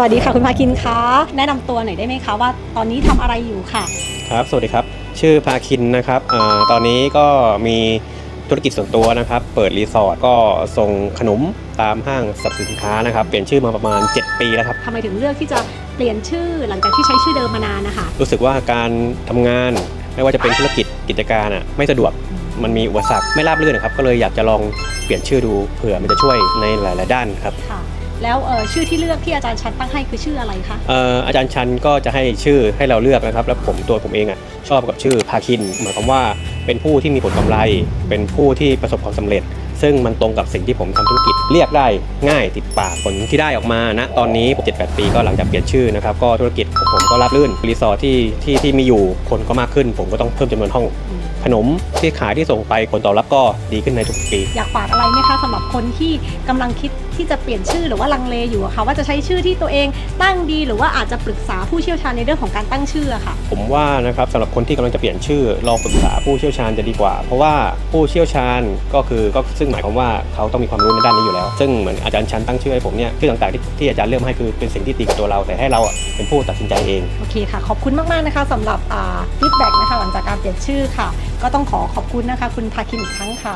สวัสดีค่ะคุณภาคินคะแนะนำตัวหน่อยได้ไหมคะว่าตอนนี้ทำอะไรอยู่ค่ะ ครับ สวัสดีครับ ชื่อพาคินนะครับอาตอนนี้ก็มีธุรกิจส่วนตัวนะครับ เปิดรีสอร์ทก็ส่งขนมตามห้างสรรพสินค้านะครับ เปลี่ยนชื่อมาประมาณ 7 ปีแล้วครับ ทำไมถึงเลือกที่จะเปลี่ยนชื่อหลังจากที่ใช้ชื่อเดิมมานานนะคะ รู้สึกว่าการทำงานไม่ว่าจะเป็นธุรกิจกิจการอะไม่สะดวก มันมีอุปสรรคไม่ราบรื่นนะครับ ก็เลยอยากจะลองเปลี่ยนชื่อดูเผื่อมันจะช่วยในหลาย ๆ ด้านครับ ค่ะ แล้วเอ่อชื่อที่เลือกที่อาจารย์ชันตั้งให้คือชื่ออะไรคะ เอ่ออาจารย์ชันก็จะให้ชื่อให้เราเลือกนะครับ แล้วผมตัวผมเองอะชอบกับชื่อพาคินหมายความว่าเป็นผู้ที่มีผลกำไร เป็นผู้ที่ประสบความสำเร็จ ซึ่งมันตรงกับสิ่งที่ผมทำธุรกิจเรียกได้ง่ายติดปากผลที่ได้ออกมาณตอนนี้7-8 ปีก็หลังจากเปลี่ยนชื่อนะครับ ก็ธุรกิจของผมก็รับรื่นรีสอร์ทที่ที่ที่มีอยู่คนก็มากขึ้น ผมก็ต้องเพิ่มจำนวนห้อง นมที่ขายที่ส่งไปผลตอบรับก็ดีขึ้นในทุกปี อยากฝากอะไรไหมคะสำหรับคนที่กำลังคิดที่จะเปลี่ยนชื่อหรือว่าลังเลอยู่อะค่ะ ว่าจะใช้ชื่อที่ตัวเองตั้งดีหรือว่าอาจจะปรึกษาผู้เชี่ยวชาญในเรื่องของการตั้งชื่ออะค่ะ ผมว่านะครับสำหรับคนที่กำลังจะเปลี่ยนชื่อลองปรึกษาผู้เชี่ยวชาญจะดีกว่า เพราะว่าผู้เชี่ยวชาญก็คือก็ซึ่งหมายความว่าเขาต้องมีความรู้ในด้านนี้อยู่แล้ว ซึ่งเหมือนอาจารย์ชันตั้งชื่อให้ผมเนี่ยชื่อต่างๆที่ที่อาจารย์เลือกมาให้คือเป็นสิ่งที่ตีกับตัวเราแต่ให้เราอะเป็นผู้ตัดสินใจเอง โอเคค่ะ ขอบคุณมาก ๆ นะคะสำหรับฟีดแบ็กนะคะ หลังจากการเปลี่ยนชื่อค่ะก็ต้องขอขอบคุณนะคะคุณพาคินอีกครั้งค่ะ